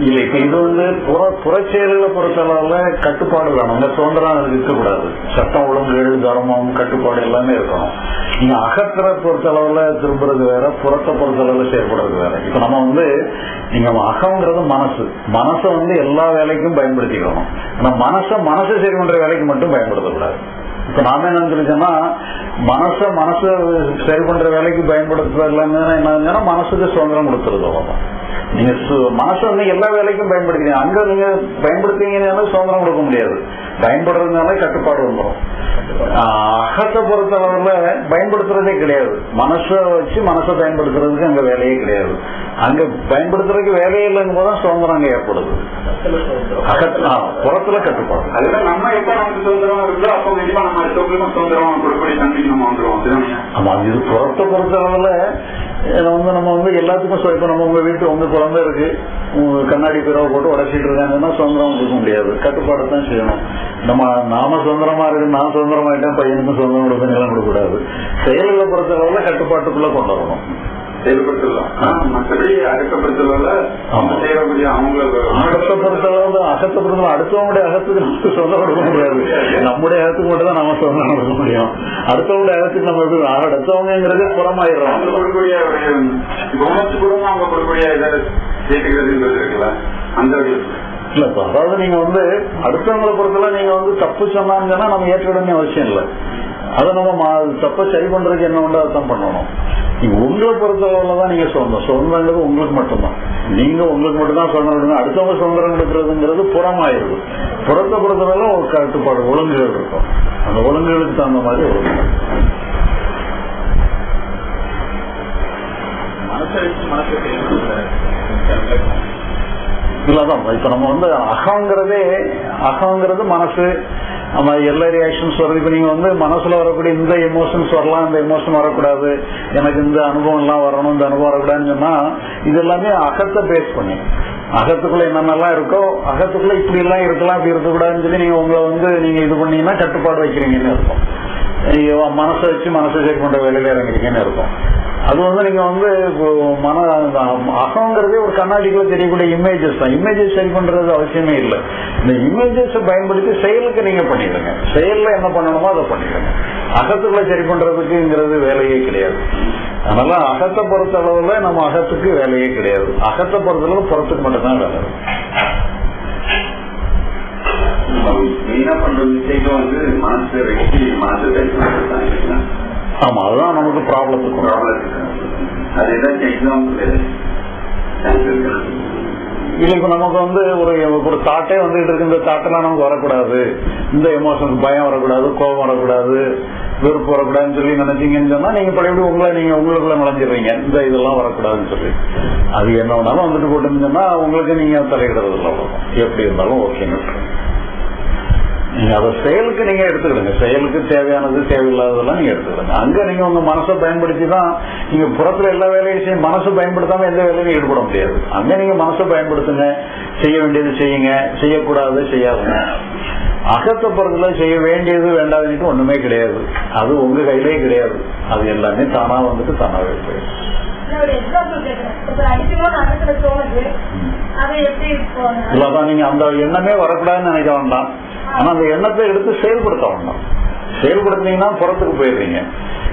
இல்ல இப்ப இது வந்து புற புறச்செயல்களை பொறுத்தளவுல கட்டுப்பாடு வேணும் இந்த சுதந்திரம் இருக்கக்கூடாது. சட்டம் ஒழுங்கு தர்மம் கட்டுப்பாடு எல்லாமே இருக்கணும். நீங்க அகத்திர பொறுத்தளவுல திரும்புறது வேற புறத்தை பொறுத்தளவுல செயல்படுறது வேற. இப்ப நம்ம வந்து நீங்க அகங்கிறது மனசு. மனசை வந்து எல்லா வேலைக்கும் பயன்படுத்திக்கணும். ஆனா மனசை மனசை சரி பண்ற வேலைக்கு மட்டும் பயன்படுத்தக்கூடாது. இப்ப நாம என்ன சொல்லிச்சோம்னா மனச மனசு சரி பண்ற வேலைக்கு பயன்படுத்துறது என்ன மனசுக்கு சுதந்திரம் கொடுத்துருது அவ்வளவுதான். நீங்க மனசை வந்து எல்லா வேலைக்கும் பயன்படுத்திங்க அங்க நீங்க பயன்படுத்தீங்கன்னா சுதந்திரம் கொடுக்க முடியாது. பயன்படுறதுனால கட்டுப்பாடு வந்துடும் அகத்தை பொறுத்தளவுல பயன்படுத்துறதே கிடையாது. மனசை வச்சு மனசை பயன்படுத்துறதுக்கு அங்க வேலையே கிடையாது. அங்க பயன்படுத்துறதுக்கு வேலையே இல்லைங்க போதான் சுதந்திரம் அங்க ஏற்படுது. புறத்துல கட்டுப்பாடு. நம்ம எப்ப நமக்கு சுதந்திரம் இருக்கோ அப்ப கண்டிப்பா நம்ம சுதந்திரம் கொடுக்கக்கூடிய தன்மைக்கு நம்ம வந்துருவோம்? ஆமா இது புறத்தை பொறுத்தளவுல வந்து நம்ம வந்து எல்லாத்துக்கும் சொ- நம்ம உங்க வீட்டு உங்க குழந்தை இருக்கு. உங்க கண்ணாடி பிறவை போட்டு உடச்சிட்டு இருக்காங்கன்னா சுதந்திரம் கொடுக்க முடியாது. கட்டுப்பாடு தான் செய்யணும். நம்ம நாம சுதந்திரமா இருக்கு நான் சுதந்திரமாயிட்டேன் பையனுக்கும் சுதந்திரம் கொடுக்க எல்லாம் கொடுக்கக்கூடாது. செயல்களை பொறுத்தளவுல கட்டுப்பாட்டுக்குள்ள கொண்டு வரணும். செயல்படுத்தலாம். மற்றபடி அடுக்கப்படுத்தல ஆமா. செய்யக்கூடிய பொறுத்தளவுல அகத்தை பொறுத்தளவு அடுத்தவங்களுடைய அகத்துக்கு நமக்கு சொந்தம் கொடுக்க முடியாது. நம்முடைய அகத்துக்கு மட்டும் தான் சொந்தம் கொடுக்க முடியும். அடுத்தவங்களுடைய அகத்துக்கு நம்ம எப்படி அடுத்தவங்கிறது புறமாயிடுறோம் அவங்க கொடுக்கக்கூடிய போனஸ் கூட அவங்க கொடுக்கக்கூடிய இதை சேர்த்துக்கிறதுன்றது இருக்குல்ல? அந்த வகையில். இல்ல இப்ப அதாவது நீங்க வந்து அடுத்தவங்களை பொறுத்தல நீங்க வந்து தப்பு சொன்னாங்கன்னா நம்ம ஏற்றுக்கிடணும் அவசியம் இல்லை. அதை நம்ம தப்பை சரி பண்றதுக்கு என்ன உண்டோ அதான் பண்ணணும். உங்களை பொறுத்தளவுல தான் நீங்க சுதந்திரம் சுதந்திரங்கிறது உங்களுக்கு மட்டும்தான். நீங்க உங்களுக்கு மட்டும்தான் கொடுங்க அடுத்தவங்க சுதந்திரம் கொடுக்கறதுங்கிறது புறமாயிருது புறத்தை பொறுத்தளவுல ஒரு கட்டுப்பாடு ஒழுங்குகள் இருக்கும். அந்த ஒழுங்குகளுக்கு தகுந்த மாதிரி ஒழுங்கு இல்லதான் இப்ப நம்ம வந்து அகங்கிறதே அகங்கிறது மனசு நம்ம எல்லா ரியாக்ஷன்ஸ் வருது. இப்ப நீங்க வந்து மனசுல வரக்கூடிய இந்த எமோஷன்ஸ் வரலாம் இந்த எமோஷன் வரக்கூடாது. எனக்கு இந்த அனுபவம் எல்லாம் வரணும் இந்த அனுபவம் வரக்கூடாதுன்னு சொன்னா இது எல்லாமே அகத்தை பேஸ் பண்ணி. அகத்துக்குள்ள என்னென்னலாம் இருக்கோ அகத்துக்குள்ள இப்படி எல்லாம் இருக்கலாம் இப்படி இருக்கக்கூடாதுன்னு சொல்லி நீங்க உங்களை வந்து நீங்க இது பண்ணீங்கன்னா கட்டுப்பாடு வைக்கிறீங்கன்னு இருக்கும் மனசை வச்சு மனசை சரி பண்ற வேலையில இறங்குறீங்கன்னு இருக்கும் அது வந்து நீங்க வந்து இப்போ மன அகங்கிறதே ஒரு கண்ணாடிக்குள்ள தெரியக்கூடிய இமேஜஸ் தான். இமேஜஸ் சரி பண்றது அவசியமே இல்லை. இந்த இமேஜஸ் பயன்படுத்தி செயலுக்கு நீங்க பண்ணிடுங்க. செயல்ல என்ன பண்ணணுமோ அதை பண்ணிடுங்க. அகத்துக்குள்ள சரி பண்றதுக்குங்கிறது வேலையே கிடையாது. அதனால அகத்தை பொறுத்த அளவுல நம்ம அகத்துக்கு வேலையே கிடையாது. அகத்தை பொறுத்த அளவு புறத்துக்கு மட்டும்தான் வேலை. என்ன மெயினா பண்ற மிஸ்டேக் வந்து மனசு வச்சு ஆமா அதுதான் நமக்கு ப்ராப்ளத்துக்கு வரும். அது ஏதாச்சும் எக்ஸாம்பிள் இல்ல இப்ப நமக்கு வந்து ஒரு ஒரு தாட்டே வந்துட்டு இருக்கு. இந்த தாட்டெல்லாம் நமக்கு வரக்கூடாது. இந்த எமோஷன் பயம் வரக்கூடாது கோபம் வரக்கூடாது வெறுப்பு வரக்கூடாதுன்னு சொல்லி நினைச்சீங்கன்னு சொன்னா நீங்க பழையபடி உங்களை நீங்க உங்களுக்குள்ள நுழைஞ்சிடுறீங்க? இந்த இதெல்லாம் வரக்கூடாதுன்னு சொல்லி. அது என்ன வேணாலும் வந்துட்டு போட்டுன்னு சொன்னா உங்களுக்கு நீங்க தலையிடுறது இல்லை. எப்படி இருந்தாலும் ஓகேன்னு நீங்க அதை செயலுக்கு நீங்க எடுத்துக்கிடுங்க. செயலுக்கு தேவையானது தேவையில்லாததெல்லாம் நீங்க எடுத்துக்கிடுங்க. அங்க நீங்க உங்க மனசை பயன்படுத்தி தான் நீங்க புறத்துல எல்லா வேலையும் செய்ய மனசு பயன்படுத்தாம எந்த வேலையும் ஈடுபட முடியாது. அங்க நீங்க மனசை பயன்படுத்துங்க. செய்ய வேண்டியது செய்யுங்க. செய்யக்கூடாது செய்யாதுங்க. அகத்தை பொறுத்தல செய்ய வேண்டியது வேண்டாதுன்னு ஒண்ணுமே கிடையாது. அது உங்க கையிலே கிடையாது. அது எல்லாமே தானா வந்துட்டு தானாவே போயிடும். இல்லாதான் நீங்க அந்த எண்ணமே வரக்கூடாதுன்னு நினைக்க வேண்டாம் ஆனா அந்த எண்ணத்தை எடுத்து செயல்படுத்த வேண்டாம். செயல்படுத்தீங்கன்னா புறத்துக்கு போயிடுறீங்க.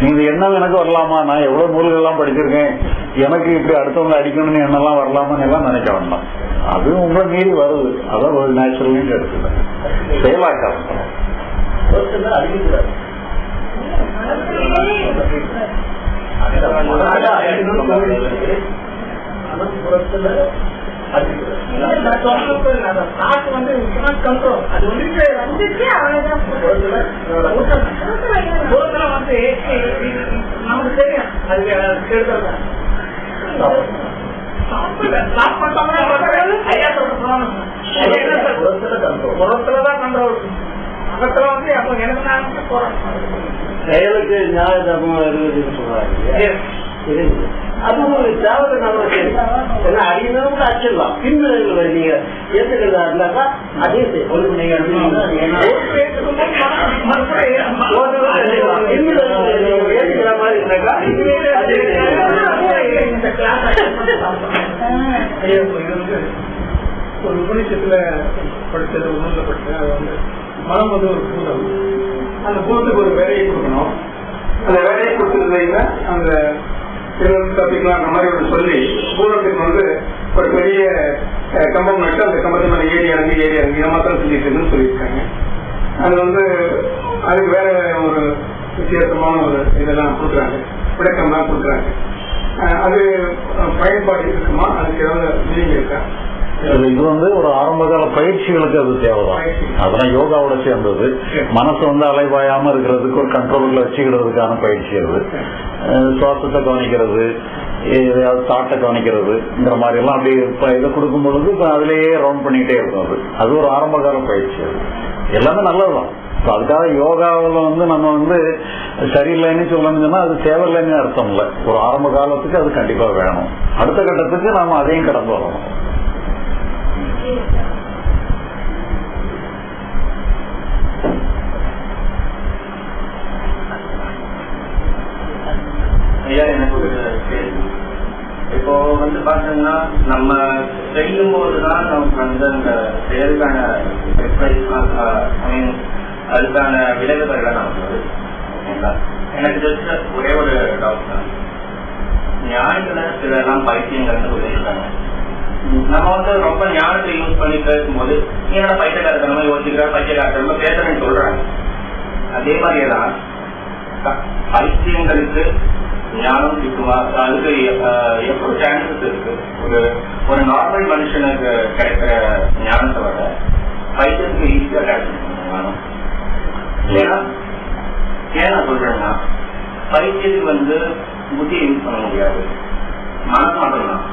நீங்க இந்த எண்ணம் எனக்கு வரலாமா? நான் எவ்வளவு நூல்கள் எல்லாம் படிச்சிருக்கேன். எனக்கு இப்படி அடுத்தவங்க அடிக்கணும்னு எண்ணெல்லாம் வரலாமான்னு எல்லாம் நினைக்க வேண்டாம். அது உங்க மீறி வருது. அதான் ஒரு நேச்சுரல் எடுத்துக்கிறேன் செயலாக்க ஆரம்பிக்கணும். வந்துச்சு நமக்கு தெரியும் அது கெடுதல் புறத்துலதான் கண்ட்ரோல் அகத்துல வந்து அப்ப எனக்கு நான் செயலுக்கு நியாய தர்மம் இருக்குதுன்னு சொல்றாங்க அது ஒரு தேவை நமக்கு ஏன்னா கூட அச்சிடலாம். பின்விளைவுகள் நீங்க ஏத்துக்கிறதா இருந்தாக்கா செய்யும். ஒண்ணு நீங்க ஏத்துக்கிற மாதிரி இருந்தாக்கா ஒரு உபநிஷத்துல படிச்சது ஒரு நூல்ல படிச்சேன் அது வந்து மனம் வந்து ஒரு பூதம். அந்த பூதத்துக்கு ஒரு வேலையை கொடுக்கணும். அந்த வேலையை கொடுத்துருந்தீங்கன்னா அந்த தப்பிக்கலாம் அந்த மாதிரி ஒரு சொல்லி பூரத்துக்கு வந்து ஒரு பெரிய கம்பம் நட்டு அந்த கம்பத்து மேல ஏறி இறங்கி ஏறி இறங்கி இதை மாத்திரம் சொல்லிட்டு இருக்குன்னு சொல்லியிருக்காங்க. அது வந்து அதுக்கு வேற ஒரு வித்தியாசமான ஒரு இதெல்லாம் கொடுக்குறாங்க. விளக்கம்லாம் கொடுக்குறாங்க. அது பயன்பாடு இருக்குமா? அதுக்கு ஏதாவது மீனிங் இருக்கா? இது வந்து ஒரு ஆரம்பகால பயிற்சிகளுக்கு அது தேவைதான். அதெல்லாம் யோகாவோட சேர்ந்தது. மனசு வந்து அலைபாயாம இருக்கிறதுக்கு ஒரு கண்ட்ரோலுக்குள்ள வச்சுக்கிறதுக்கான பயிற்சி அது. சுவாசத்தை கவனிக்கிறது எதையாவது தாட்டை கவனிக்கிறதுங்கிற மாதிரி எல்லாம் அப்படி இதை கொடுக்கும் பொழுது அதுலயே ரவுண்ட் பண்ணிக்கிட்டே இருக்கும் அது. அது ஒரு ஆரம்பகால பயிற்சி அது. எல்லாமே நல்லதுதான். அதுக்காக யோகாவில் வந்து நம்ம வந்து சரியில்லைன்னு சொல்லணும்னா அது தேவையில்லைன்னு அர்த்தம் இல்லை. ஒரு ஆரம்ப காலத்துக்கு அது கண்டிப்பா வேணும். அடுத்த கட்டத்துக்கு நாம அதையும் கடந்து வரணும். ஐயா எனக்கு ஒரு கேள்வி. இப்போ வந்து பாத்தீங்கன்னா நம்ம செய்யும் போதுதான் நமக்கு வந்து அந்த செயலுக்கான அதுக்கான விளைவுகள்லாம் நமக்கு வருது. ஓகேங்களா? எனக்கு ஜஸ்ட் ஒரே ஒரு டவுட் தான். ஞானிகளை சிலர்லாம் பைத்தியங்கள்னு சொல்லியிருக்காங்க. நம்ம வந்து ரொம்ப ஞானத்தை யூஸ் பண்ணி பேசும்போது நீ என்ன பைத்தியக்காரத்தனமா யோசிக்கிறா? பைத்தியக்காரத்தனமா பேசுறேன்னு சொல்றாங்க. அதே மாதிரியே தான் ப- பைத்தியங்களுக்கு ஞானம் கிட்டுமா அதுக்கு அஹ், எப்போ சான்சஸ் இருக்கு? ஒரு ஒரு நார்மல் மனுஷனுக்கு கிடைக்கிற ஞானத்தை விட பைத்தியத்துக்கு ஈஸியா கிடைக்கும். ஞானம் ஏன்னா ஏன் நான் சொல்றேன்னா பைத்தியத்துக்கு வந்து புத்தி யூஸ் பண்ண முடியாது. மனசு மட்டும்தான்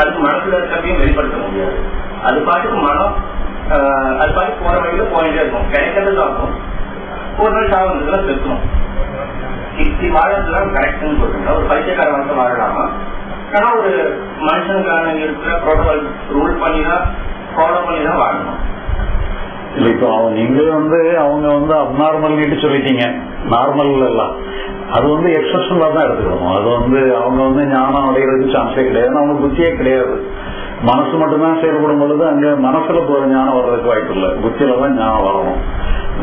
அதுக்கு மனசுல இருக்கிறதையும் வெளிப்படுத்த முடியாது. அது பாட்டுக்கு மனம் அது பாட்டுக்கு போற வழியில போயிட்டே இருக்கும். கிடைக்கிறது ஆகும் ஒரு நாள் சாவு இருந்ததுலாம் திருத்தணும் இப்படி வாழறதுலாம் கரெக்ட்னு சொல்றீங்க ஒரு பைத்தியக்காரன் வந்து வாழலாமா? ஆனா ஒரு மனுஷனுக்கான இருக்கிற ப்ரோட்டோகால் ரூல் பண்ணி தான் ஃபாலோ பண்ணி தான் வாழணும். இல்ல இப்போ அவங்க வந்து அவங்க வந்து அப்நார்மல் சொல்லிட்டீங்க. நார்மல் எல்லாம் அது வந்து எக்ஸப்ஷனலா தான் எடுத்துக்கணும். அது வந்து அவங்க வந்து ஞானம் அடைகிறதுக்கு சான்ஸே கிடையாது. அவங்க புத்தியே கிடையாது. மனசு மட்டும்தான் செயல்படும் பொழுது அங்க மனசுல போற ஞானம் வர்றதுக்கு வாய்ப்பு இல்லை. புத்தியில தான் ஞானம் வரணும்.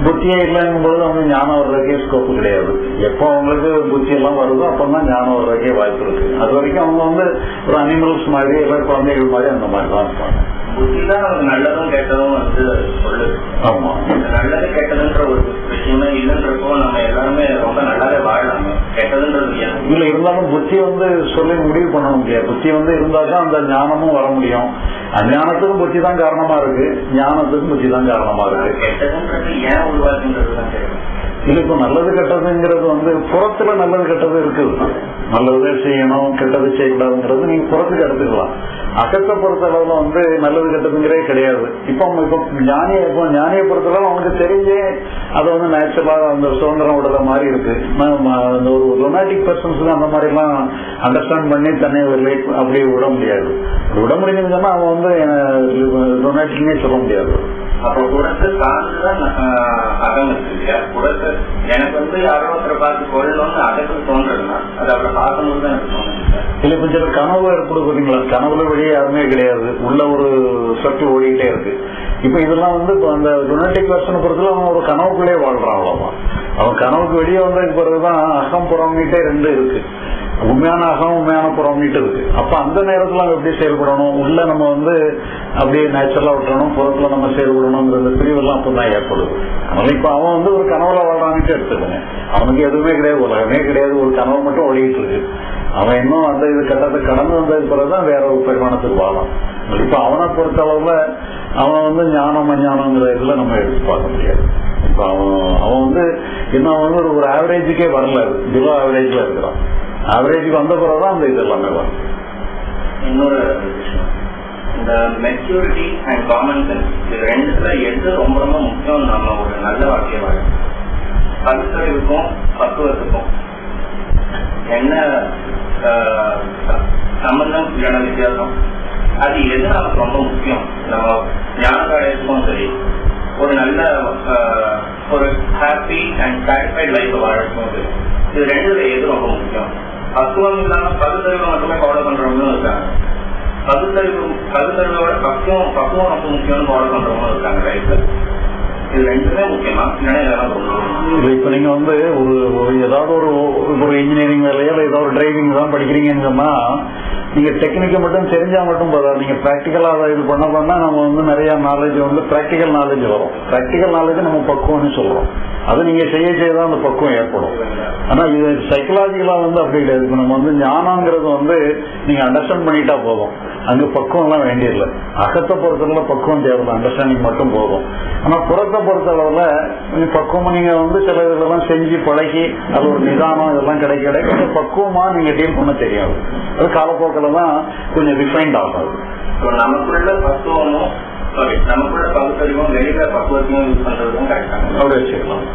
புத்தியே இல்லைங்கும் பொழுது அவங்க ஞானம் வர்றதுக்கே ஸ்கோப்பு கிடையாது. எப்போ அவங்களுக்கு புத்தி எல்லாம் வருதோ அப்பதான் ஞானம் வர்றதுக்கே வாய்ப்பு இருக்கு. அது வரைக்கும் அவங்க வந்து ஒரு அனிமல்ஸ் மாதிரி எல்லாம் குழந்தைகள் மாதிரி அந்த மாதிரி தான் இருப்பாங்க. நல்லதும் கெட்டதும் வந்து சொல்லுது. ஆமா. நல்லது கெட்டதுன்ற ஒரு விஷயமே இல்லைன்றப்போ நம்ம எல்லாருமே ரொம்ப ஏன் இல்ல இருந்தாலும் புத்தி வந்து சொல்லி முடிவு பண்ண முடியாது. புத்தி வந்து இருந்தாதான் அந்த ஞானமும் வர முடியும். அஞ்ஞானத்துக்கும் புத்தி தான் காரணமா இருக்கு. ஞானத்துக்கும் புத்தி தான் காரணமா இருக்கு. இல்ல இப்போ நல்லது கெட்டதுங்கிறது வந்து புறத்துல நல்லது கெட்டது இருக்குது. நல்லது செய்யணும் கெட்டது செய்யக்கூடாதுங்கிறது நீங்க புறத்துக்கு எடுத்துக்கலாம். அகத்தை பொறுத்த அளவுல வந்து நல்லது கெட்டதுங்கிறே கிடையாது. இப்போ அவங்க இப்போ ஞானிய இப்போ ஞானியை பொறுத்தளவு அவனுக்கு தெரிஞ்சே அதை வந்து நேச்சுரலா அந்த சுதந்திரம் விடுற மாதிரி இருக்கு. அந்த ஒரு ரொமாட்டிக் பர்சன்ஸ் அந்த மாதிரி எல்லாம் அண்டர்ஸ்டாண்ட் பண்ணி தன்னை relate அப்படியே விட முடியாது. விட முடியுதுன்னு சொன்னா அவன் வந்து ரொமாட்டிக்னே சொல்ல முடியாது. அப்போ குடத்தை சார்ந்துதான் அகம் இருக்கு இல்லையா குடத்தை எனக்கு வந்து யாரோ ஒருத்தரை பார்த்து கொள்ளணும்னு அகத்துக்கு தோன்றதுன்னா அது அவரை பார்க்கும்போது தான் எனக்கு தோணுது இல்ல இப்ப சில கனவு ஏற்படுது பாத்தீங்களா? கனவுல வெளியே யாருமே கிடையாது. உள்ள ஒரு சர்க்கிள் ஓடிக்கிட்டே இருக்கு. இப்ப இதெல்லாம் வந்து இப்ப அந்த ரொனாட்டிக் வெர்ஷனை பொறுத்தல அவன் ஒரு கனவுக்குள்ளே வாழ்றான் அவ்வளவுதான். அவன் கனவுக்கு வெளியே வந்ததுக்கு பிறகுதான் அகம் புறம்கிட்டே ரெண்டு இருக்கு. உண்மையான அகம் உண்மையான புறம்கிட்டு இருக்கு. அப்ப அந்த நேரத்துல அவன் எப்படி செயல்படணும்? உள்ள நம்ம வந்து அப்படியே நேச்சுரலா விட்டுறணும். புறத்துல நம்ம செயல்படணுங்கிற பிரிவெல்லாம் அப்பதான் ஏற்படுது. அதனால இப்ப அவன் வந்து ஒரு கனவுல வாழ்றான்ட்டு எடுத்துக்கோங்க. அவனுக்கு எதுவுமே கிடையாது உலகமே கிடையாது. ஒரு கனவு மட்டும் ஓடிட்டு இருக்கு. அவன் இன்னும் அந்த இது கட்டத்தை கடந்து வந்தது பிறகுதான் வேற ஒரு பரிமாணத்துக்கு வாழலாம். இப்ப அவனை பொறுத்த அளவுல அவன் வந்து ஞானம் அஞ்ஞானங்கிற இதுல நம்ம எடுத்து பார்க்க முடியாது. இப்ப அவன் அவன் வந்து இன்னும் அவன் வந்து ஒரு ஆவரேஜுக்கே வரல. பிலோ ஆவரேஜ்ல இருக்கிறான். ஆவரேஜுக்கு வந்த பிறகுதான் அந்த இது எல்லாமே வரும் இன்னொரு விஷயம். இந்த மெச்சூரிட்டி அண்ட் காமன் சென்ஸ் இது ரெண்டுல எது ரொம்ப ரொம்ப முக்கியம் நம்ம ஒரு நல்ல வாழ்க்கைய வாழ பகுத்தறிவுக்கும் பக்குவத்துக்கும் என்ன சம்பந்தம் இல்லைன்னா வித்தியாசம். அது எது நமக்கு ரொம்ப முக்கியம்? நம்ம ஞான அடையத்துக்கும் சரி ஒரு நல்ல ஒரு ஹாப்பி அண்ட் சாட்டிஸ்ஃபைட் லைஃப் வாழறதுக்கும் சரி. இது ரெண்டுல எது ரொம்ப முக்கியம்? பக்குவம் இல்லாம பகுத்தறிவு மட்டுமே கவலை பண்றவங்களும் இருக்காங்க. பகுத்தறிவு பகுத்தறிவு பகுத்தறிவோட பக்குவம் பக்குவம் ரொம்ப முக்கியம்னு கவலை பண்றவங்களும் இருக்காங்க லைஃப்ல இது ரெண்டுமே முக்கியமா? இப்ப நீங்க வந்து ஒரு ஒரு ஏதாவது ஒரு ஒரு இன்ஜினியரிங் வேலையா இல்ல ஏதாவது ஒரு டிரைவிங் தான் படிக்கிறீங்கன்னு சொன்னா நீங்க டெக்னிக்கை மட்டும் தெரிஞ்சா மட்டும் போதாது. நீங்க பிராக்டிக்கலா அதை இது பண்ண பண்ணா நம்ம வந்து நிறைய நாலேஜ் வந்து பிராக்டிக்கல் நாலேஜ் வரும். பிராக்டிக்கல் நாலேஜ் நம்ம பக்குவம்னு சொல்றோம். அது நீங்க செய்ய செய்ய தான் அந்த பக்குவம் ஏற்படும். ஆனா இது சைக்கலாஜிக்கலா வந்து அப்படி கிடையாது இப்ப நம்ம வந்து ஞானங்கிறது வந்து நீங்க அண்டர்ஸ்டாண்ட் பண்ணிட்டா போதும். அங்க பக்குவம் எல்லாம் வேண்டியதில்லை. அகத்தை பொறுத்தவரை பக்குவம் தேவையில்லை. அண்டர்ஸ்டாண்டிங் மட்டும் போதும். ஆனா புறத்தை பொறுத்த அளவுல கொஞ்சம் பக்குவமா நீங்க வந்து சில இதெல்லாம் செஞ்சு பழகி அது ஒரு நிதானம் இதெல்லாம் கிடைக்க கிடைக்க பக்குவமா நீங்க டீல் பண்ண தெரியாது. அது காலப்போக்கில் தான் கொஞ்சம் ரிஃபைன்ட் ஆகும். இப்போ நமக்குள்ள பக்குவமும் நமக்குள்ள பகுத்தறிவும் வெளியில பக்குவத்தையும் யூஸ் பண்றதும் கரெக்டாக அப்படி வச்சுக்கலாம்.